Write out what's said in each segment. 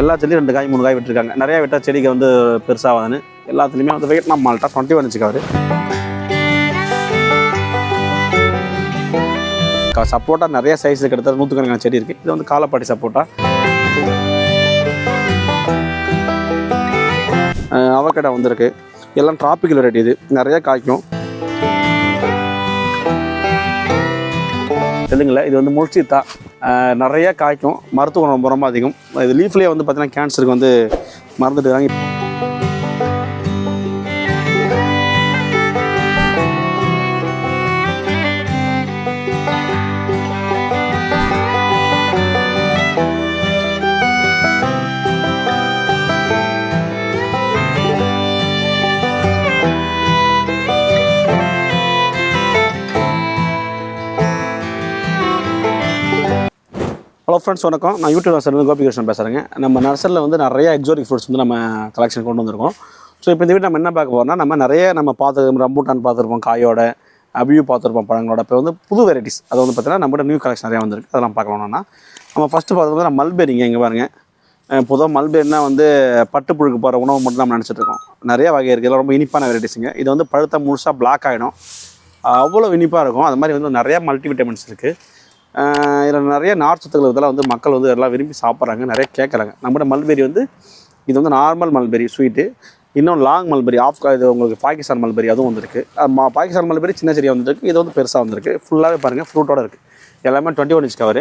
எல்லா செடியும் ரெண்டு காய் மூணு காய் விட்டுருக்காங்க. நிறைய விட்டால் செடிக்கு வந்து பெருசாகாதுன்னு எல்லாத்துலேயுமே வந்து வியட்நாம் மால்ட்டா டுவெண்ட்டி ஒன் வச்சுக்காரு சப்போட்டா நிறைய சைஸ் கிட்டத்தட்ட நூற்றுக்கணக்கான செடி இருக்குது இது வந்து காலப்பாடி சப்போட்டா அவக்கடை வந்திருக்கு. எல்லாம் டிராபிக்கல் வெரைட்டி இது. நிறைய காய்க்கும். தெலுங்கில். இது வந்து முள்சீத்தா தான் நிறைய காய்க்கும். மருத்துவ குணம் ரொம்ப ரொம்ப அதிகம். இது லீஃப்லேயே வந்து பார்த்தீங்கன்னா கேன்சருக்கு வந்து மறந்துட்டு ஃப்ரெண்ட்ஸ் வணக்கம். நான் யூடியூப் நர்சரிலேருந்து கோபிகிருஷ்ணன் பேசுகிறேங்க நம்ம நர்சரியில் வந்து நிறைய எக்ஸோட்டிக் ஃப்ரூட்ஸ் வந்து நம்ம கலெக்ஷன் கொண்டு வந்திருக்கோம். ஸோ இப்போ இந்த வீட்டு நம்ம என்ன பார்க்க போகிறோம்னா நம்ம நிறைய நம்ம பார்த்து ரம்பூட்டான் பார்த்துருப்போம் காயோட அபியூ பார்த்துருப்போம் பழங்களோட. இப்போ வந்து புது வெரைட்டிஸ் அது வந்து பார்த்தீங்கன்னா நம்மகிட்ட நியூ கலெக்ஷன் நிறையா வந்திருக்கு. அதெல்லாம் பார்க்கணும்னா நம்ம ஃபஸ்ட்டு பார்த்தது வந்து மல்பெரிங்க இங்கே பாருங்கள் பொதுவாக மல்பெரினா வந்து பட்டுப்புழுக்கு போகிற உணவு மட்டும் நம்ம நினச்சிட்ருக்கோம் நிறையா நிறைய வகை இருக்குது இதெல்லாம் ரொம்ப இனிப்பான வெரைட்டிஸுங்க இது வந்து பழுத்த முழுசாக பிளாக் ஆகிடும் அவ்வளோ இனிப்பாக இருக்கும். அது மாதிரி வந்து நிறையா மல்டி விட்டமின்ஸ் இருக்குது இதில் நிறைய நார் சத்துக்கள் இதெல்லாம் வந்து மக்கள் வந்து எல்லாம் விரும்பி சாப்பிட்றாங்க நிறைய கேட்குறாங்க. நம்மகிட்ட மல்பெரி வந்து இது வந்து நார்மல் மல்பெரி ஸ்வீட்டு இன்னும் லாங் மல்பெரி ஆஃப் இது உங்களுக்கு பாகிஸ்தான் மல்பெரி அதுவும் வந்திருக்கு. மா- பாகிஸ்தான் மல்பெரி சின்ன செடியாக வந்திருக்கு இது வந்து பெருசாக வந்திருக்கு. ஃபுல்லாகவே பாருங்கள் ஃப்ரூட்டோட இருக்குது எல்லாமே டுவெண்ட்டி ஒன் இன்ச் கவர்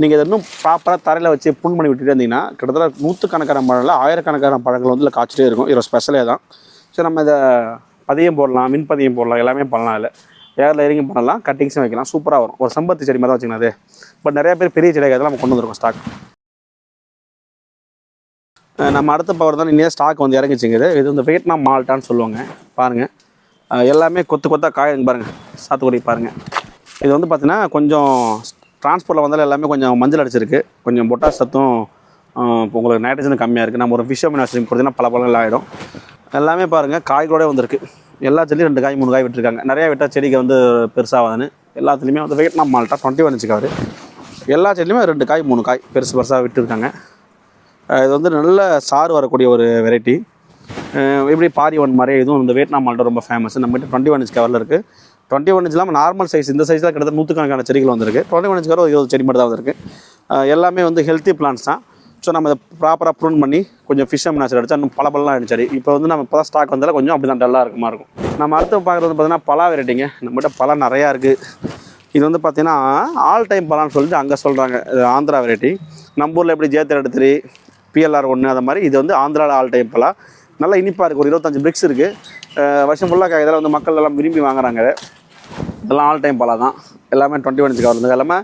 நீங்கள் இதை இன்னும் ப்ராப்பராக தரையில் வச்சு புண் பண்ணி விட்டுட்டு இருந்தீங்கன்னா கிட்டத்தட்ட நூற்றுக்கணக்கான பழங்கள் ஆயிரக்கணக்கான பழங்கள் வந்து இல்லை காய்ச்சிட்டே இருக்கும். இதோட ஸ்பெஷலே தான். ஸோ நம்ம இதை பதியம் போடலாம் மின் பதியம் போடலாம் எல்லாமே பண்ணலாம் இல்லை ஏரில் இறங்கி பண்ணலாம் கட்டிங்ஸும் வைக்கலாம் சூப்பராக வரும். ஒரு சம்பத்து செடி மாதிரி தான் வச்சுக்கணும் அது. பட் நிறைய பேர் பெரிய செடியாக நம்ம கொண்டு வந்துருக்கோம் ஸ்டாக் நம்ம அடுத்த பவர் தான் இன்னும் ஸ்டாக் வந்து இறங்கிச்சிங்குது இது. வந்து வியட்நாம் மால்ட்டான்னு சொல்லுவாங்க. பாருங்கள் எல்லாமே கொத்து கொத்தாக காயுங்க பாருங்கள் சாத்துக்குடி பாருங்கள் இது வந்து பார்த்தீங்கன்னா கொஞ்சம் டிரான்ஸ்போர்ட்டில் வந்தாலும் எல்லாமே கொஞ்சம் மஞ்சள் அடிச்சிருக்கு. கொஞ்சம் பொட்டாஸ் சத்தும் உங்களுக்கு நைட்ரஜன் கம்மியாக இருக்குது நம்ம ஒரு ஃபிஷ் அமினாசியம் கொடுத்தீங்கன்னா பல பழங்கள் ஆகிடும் எல்லாமே பாருங்கள் காய்களோடய வந்திருக்கு. எல்லா செடியும் ரெண்டு காய் மூணு காய் விட்டுருக்காங்க. நிறையா விட்டால் செடிக்கு வந்து பெருசாகாதுன்னு எல்லாத்துலேயுமே வந்து வியட்நாம் மால்ட்டா டுவெண்ட்டி ஒன் வச்சுக்காரு எல்லா செடியுமே ரெண்டு காய் மூணு காய் பெருசு பெருசாக விட்டுருக்காங்க. இது வந்து நல்ல சாறு வரக்கூடிய ஒரு வெரைட்டி எப்படி பாரி ஒன் மாதிரி இதுவும் இந்த வியட்நாம் மால்ட்டா ரொம்ப ஃபேமஸ் நம்மகிட்ட டுவெண்ட்டி ஒன் இன்ச் கவரில் இருக்குது டுவெண்ட்டி ஒன் இன்ச் இல்லாமல் நார்மல் சைஸ் இந்த சைஸில் கிட்டத்தட்ட நூற்றுக்கணக்கான செடிகள் வந்திருக்கு. டுவெண்ட்டி ஒன் இன்ச் கவர் ஒரு இருபது செடி மட்டும் தான் வந்திருக்கு எல்லாமே வந்து ஹெல்த்தி பிளான்ஸ் தான். ஸோ நம்ம இதை ப்ராப்பராக ப்ரூன் பண்ணி கொஞ்சம் ஃபிஷ் அமினாச்சர் அடிச்சு இன்னும் பலபலாம் அடிச்சாரு இப்போ வந்து நம்ம இப்போ தான் ஸ்டாக் வந்தாலும் கொஞ்சம் அப்படி தான் டல்லாக இருக்குமா இருக்கும். நம்ம அடுத்து பார்க்குறது பார்த்தீங்கன்னா பலா வெரைட்டிங்க. நம்மகிட்ட பழம் நிறையா இருக்குது இது வந்து பார்த்தீங்கன்னா ஆல் டைம் பழம்னு சொல்லிட்டு அங்கே சொல்கிறாங்க ஆந்திரா வெரைட்டி. நம்ம ஊரில் எப்படி ஜேத்தர் எடுத்துரு பிஎல்ஆர் ஒன்று அந்த மாதிரி இது வந்து ஆந்திராவில் ஆல் டைம் பழம் நல்லா இனிப்பாக இருக்குது ஒரு இருபத்தஞ்சு பிரிக்ஸ் இருக்குது வருஷம் ஃபுல்லாக இதெல்லாம் வந்து மக்கள் எல்லாம் விரும்பி வாங்குறாங்க. இதெல்லாம் ஆல் டைம் பழம் தான் எல்லாமே டுவெண்ட்டி ஒன் கவர் இருந்தது எல்லாமே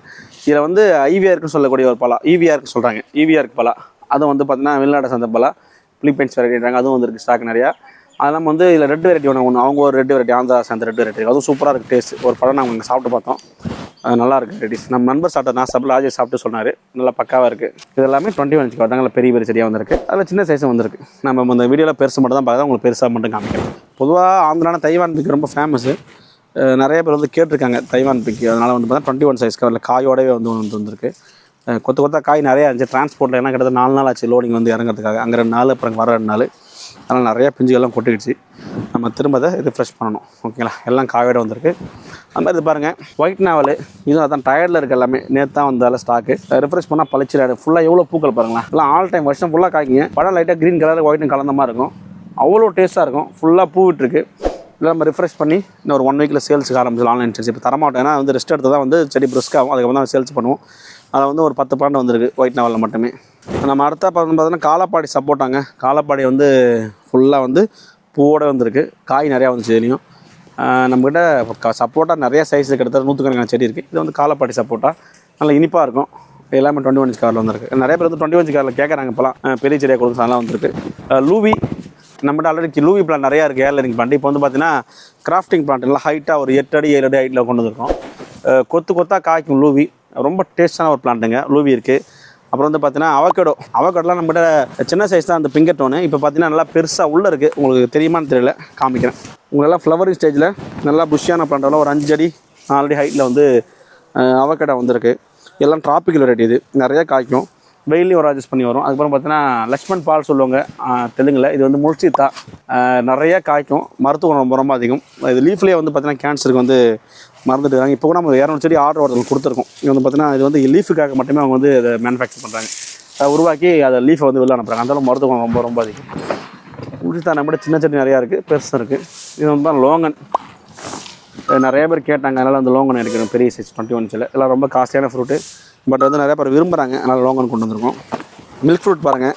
இதில் வந்து ஐவிஆர்க்குன்னு சொல்லக்கூடிய ஒரு பழம் இவிஆர்க்கு சொல்கிறாங்க ஈவிஆர்க்கு பழம் அதுவும் வந்து பார்த்தீங்கன்னா வெளிநாடு சந்த பழம் பிலிப்பைன்ஸ் வெரைட்டின்றாங்க அதுவும் வந்துருக்கு ஸ்டாக் நிறையா. அதெல்லாம் வந்து இதில் ரெட் வெரைட்டி ஒன்று ஒன்று அவங்க ஒரு ரெட் வெரைட்டி ஆந்திரா சேர்ந்த ரெட் வெரைட்டி அதுவும் சூப்பராக இருக்குது டேஸ்ட் ஒரு பழம் நாங்கள் இங்கே சாப்பிட்டு பார்த்தோம். அது நல்லா இருக்குது வெரைட்டிஸ் நம்ம நண்பர் சாப்பிட்ட நான் சாப்பிட்டு ராஜேஷ் சாப்பிட்டு சொன்னார். நல்லா பக்காவாக இருக்குது இது எல்லாமே டுவெண்ட்டி ஒன் கவர் பெரிய பெரிய செடியாக வந்திருக்கு. அதில் சின்ன சைஸும் வந்திருக்கு. நம்ம இந்த வீடியோவில் பெருசு மட்டும் தான் பார்த்தா உங்களுக்கு பெருசாக மட்டும் காமிக்கிறேன் பொதுவாக ஆந்திரான தைவான் ரொம்ப ஃபேமஸு நிறைய பேர் வந்து கேட்டிருக்காங்க தைவான் பிக்கு அதனால் வந்து பார்த்தா டுவெண்ட்டி ஒன் சைஸ் கவரில் காயோடவே வந்து வந்து வந்திருக்கு. கொத்த கொத்த கொத்தா காய் நிறையா இருந்துச்சு. டிரான்ஸ்போர்ட்டில் ஏன்னா கிட்டத்தட்ட நாலு நாள் ஆச்சு லோடிங் வந்து இறங்குறதுக்காக. அங்கே ரெண்டு நாள் அப்புறம் வர ரெண்டு நாள். அதனால் நிறையா பிஞ்சுகள்லாம் கொட்டிடுச்சு. நம்ம திரும்ப அதை ரிஃப்ரெஷ் பண்ணணும். ஓகேங்களா எல்லாம் காயோட வந்திருக்கு. அந்த மாதிரி இது பாருங்கள் ஒயிட் நாவல் இதுவும் அதான் டயர்டில் இருக்க எல்லாமே. நேற்று தான் வந்தால ஸ்டாக்கு ரிஃப்ரெஷ் பண்ணால் பளிச்சிடாது. ஃபுல்லாக எவ்வளோ பூக்கள் பாருங்களா எல்லாம் ஆல் டைம் வருஷம் ஃபுல்லாக காய்க்குங்க. படம் லைட்டாக க்ரீன் கலர் ஒயிட்டும் கலந்த மாதிரி இருக்கும். அவ்வளோ டேஸ்ட்டாக இருக்கும். ஃபுல்லாக பூ விட்டுருக்கு. இல்லை நம்ம ரிஃப்ரெஷ் பண்ணி இன்னும் ஒரு ஒன் வீக்கில் சேல்ஸுக்கு ஆரம்பிச்சிடலாம் ஆன்லைன் சேல்ஸ் இப்போ தரமாட்டோம். ஏன்னா வந்து ரெஸ்ட் எடுத்து தான் வந்து செடி brisk ஆகும். அதுக்கப்புறம் தான் சேல்ஸ் பண்ணுவோம். அதில் வந்து ஒரு பத்து பாண்டு வந்திருக்கு ஒயிட் நாவலில் மட்டுமே. நம்ம அடுத்த பார்த்து பார்த்தோன்னா காலப்பாடி சப்போட்டாங்க காலப்பாடி வந்து ஃபுல்லாக வந்து பூவோட வந்திருக்கு. காய் நிறையா வந்துச்சு இதுலேயும். நம்மக்கிட்ட சப்போட்டா நிறைய சைஸ் கிட்டத்தட்ட நூற்றுக்கணக்கான செடி இருக்குது இது வந்து காலப்பாடி சப்போட்டா நல்லா இனிப்பாக இருக்கும். எல்லாமே டுவெண்ட்டி ஒன் காரில் வந்திருக்கு. நிறைய பேர் வந்து டுவெண்ட்டி ஒன் காரில் கேட்குறாங்க இப்போலாம். பெரிய செடியாக கொடுத்து அதெல்லாம் வந்திருக்கு. லூவி நம்மகிட்ட ஆல்ரெடி லூவி பிளான் நிறையா இருக்குது ஏர்லைனிங் பிளான் இப்போ வந்து பார்த்தீங்கன்னா கிராஃப்டிங் பிளான் நல்லா ஹைட்டாக ஒரு எட்டு அடி ஏழு அடி ஹைட்டில் கொண்டு வந்துருக்கோம். கொத்து கொத்தாக காய்க்கும் லூவி ரொம்ப டேஸ்டான ஒரு பிளான்ட்டுங்க லூவி இருக்குது அப்புறம் வந்து பார்த்தீங்கன்னா அவக்கடோ அவக்கடோலாம் நம்மகிட்ட சின்ன சைஸ் தான் அந்த பிங்கட் ஒன்று இப்போ பார்த்தீங்கன்னா நல்லா பெருசாக உள்ளே இருக்குது உங்களுக்கு தெரியுமான்னு தெரியல காமிக்கிறேன். உங்களெல்லாம் ஃப்ளவரிங் ஸ்டேஜில் நல்லா புஷ்ஷான பிளான்ட்டெல்லாம் ஒரு அஞ்சு அடி நாலு அடி ஹைட்டில் வந்து அவக்கடை வந்திருக்கு. எல்லாம் டிராபிக்கல் வெரைட்டி இது. நிறைய காய்க்கும். வெயிலையும் ஒரு அட்ஜஸ்ட் பண்ணி வரும். அதுக்கப்புறம் பார்த்தீங்கன்னா லக்ஷ்மண் பால் சொல்லுவாங்க தெலுங்கில். இது வந்து முழிச்சித்தா நிறையா காய்க்கும். மருத்துவ குணம் ரொம்ப ரொம்ப அதிகம். இது லீஃப்லேயே வந்து பார்த்தீங்கன்னா கேன்சருக்கு வந்து மறந்துட்டு இருக்காங்க இப்போ கூட நம்ம இரநூறு செடி ஆர்டர் ஒருத்தர் கொடுத்துருக்கோம். இது வந்து பார்த்தீங்கன்னா இது வந்து லீஃபுக்காக மட்டுமே அவங்க வந்து இதை மேனுஃபேக்சர் பண்ணுறாங்க அதை உருவாக்கி அதை லீஃபை வந்து வெளில அனுப்புகிறாங்க அந்தளவு மருத்துவ குணம் ரொம்ப ரொம்ப அதிகம். முழிச்சித்தா நம்ம சின்ன செடி நிறையா இருக்குது பெருசாக இருக்குது இது வந்து தான் லோங்கன். நிறைய பேர் கேட்டாங்க அதனால் அந்த லோங்கன் எடுக்கணும் பெரிய சைஸ் டுவெண்ட்டி ஒன் சில எல்லாம் ரொம்ப காஸ்ட்லியான ஃப்ரூட்டு பட் வந்து நிறையா பேர் விரும்புகிறாங்க அதனால் லோங்கன் கொண்டு வந்திருக்கோம். மில்க் ஃப்ரூட் பாருங்கள்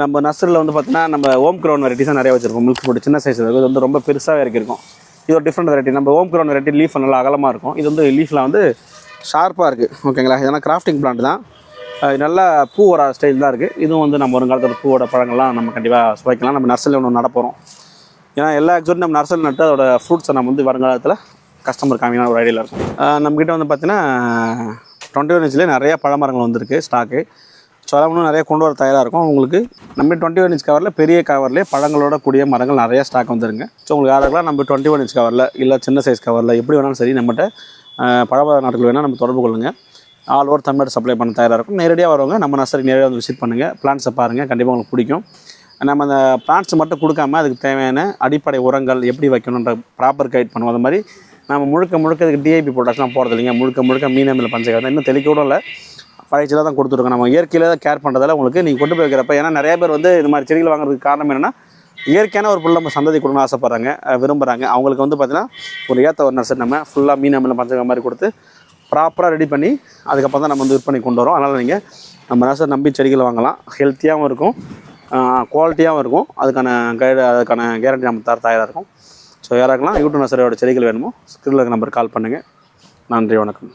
நம்ம நர்சரியில் வந்து பார்த்தீங்கன்னா நம்ம ஓம் க்ரௌன் வெரைட்டிஸாக நிறைய வச்சுருக்கோம். மில்க் ஃப்ரூட் சின்ன சைஸ் இருக்குது இது வந்து ரொம்ப பெருசாக இறக்கிருக்கும் இது ஒரு டிஃப்ரெண்ட் வெரைட்டி நம்ம ஓம் க்ரௌன் வெரைட்டி லீஃப் நல்லா அகலமாக இருக்கும். இது வந்து லீஃபில் வந்து ஷார்ப்பாக இருக்குது ஓகேங்களா இதெல்லாம் கிராஃப்டிங் பிளான்ட் தான். இது நல்லா பூ வர ஸ்டைல் தான் இருக்குது இதுவும் வந்து நம்ம வருங்காலத்தில் பூவோட பழங்கள்லாம் நம்ம கண்டிப்பாக சுவைக்கலாம். நம்ம நர்சரியில் ஒன்று நடப்போகிறோம் ஏன்னா எல்லா ஆக்சுவலி நம்ம நர்சரி நட்டு அதோட ஃப்ரூட்ஸை நம்ம வந்து வருங்காலத்தில் கஸ்டமர் காமிக்கணும் ஒரு ஐடியாவில் இருக்கும். நம்மக்கிட்ட வந்து பார்த்தீங்கன்னா டுவெண்ட்டி ஒன் இன்ச்சில் நிறைய பழமரங்கள் வந்திருக்கு ஸ்டாக்கு ஸோ அதெல்லாம் இன்னும் நிறைய கொண்டு வர தயாராக இருக்கும். உங்களுக்கு நம்ம டுவெண்ட்டி ஒன் இன்ச் கவரில் பெரிய கவர்லேயே பழங்களோட கூடிய மரங்கள் நிறைய ஸ்டாக் வந்துருங்க. ஸோ உங்களுக்கு யாருக்கெல்லாம் நம்ம டுவெண்ட்டி ஒன் இன்ச் கவரில் இல்லை சின்ன சைஸ் கவரில் எப்படி வேணாலும் சரி நம்மகிட்ட பழமர நாட்கள் வேணால் நம்ம தொடர்பு கொள்ளுங்கள் ஆல் ஓவர் தமிழ்நாடு சப்ளை பண்ண தயாராக இருக்கும். நேரடியாக வரவங்க நம்ம நர்சரி நேரடியாக வந்து விசிட் பண்ணுங்கள் பிளான்ஸை பாருங்கள் கண்டிப்பாக உங்களுக்கு பிடிக்கும். நம்ம அந்த பிளான்ஸ் மட்டும் கொடுக்காம அதுக்கு தேவையான அடிப்படை உரங்கள் எப்படி வைக்கணுன்ற ப்ராப்பர் கைட் பண்ணுவோம். அது மாதிரி நம்ம முழுக்க முழுக்க இதுக்கு டிஐபி ப்ரொடக்ட்ஸ்லாம் போகிறது இல்லைங்க முழுக்க முழுக்க மீனமில் பஞ்சகாரம். இன்னும் தெளிக்கூட இல்லை பழைய தான் கொடுத்துருக்கோம். நம்ம இயற்கையில் தான் கேர் பண்ணுறதால உங்களுக்கு நீங்கள் கொண்டு போய் வைக்கிறப்ப ஏன்னா நிறைய பேர் வந்து இந்த மாதிரி செடிகள் வாங்குறதுக்கு காரணம் என்னென்னா இயற்கையான ஒரு புள்ள நம்ம சந்ததி கொடுக்கணும்னு ஆசைப்பட்றாங்க விரும்புகிறாங்க அவங்களுக்கு வந்து பார்த்திங்கன்னா ஒரு ஏற்ற ஒரு நர்சரி நம்ம ஃபுல்லாக மீன் அமிலம் பஞ்சகம் மாதிரி கொடுத்து ப்ராப்பராக ரெடி பண்ணி அதுக்கப்புறம் தான் நம்ம வந்து விற்பனை கொண்டு வரோம். அதனால் நீங்கள் நம்ம நர்சரி நம்பி செடிகள் வாங்கலாம். ஹெல்த்தியாகவும் இருக்கும். குவாலிட்டியாகவும் இருக்கும். அதுக்கான கைடு அதுக்கான கேரண்டி நம்ம தர தயாராக இருக்கும். ஸோ யாராக்கெல்லாம் யூடியூப் நர்சரியோட செடிகள் வேணுமோ ஸ்க்ரீனில் இருக்க நம்பர் கால் பண்ணுங்கள் நன்றி வணக்கம்.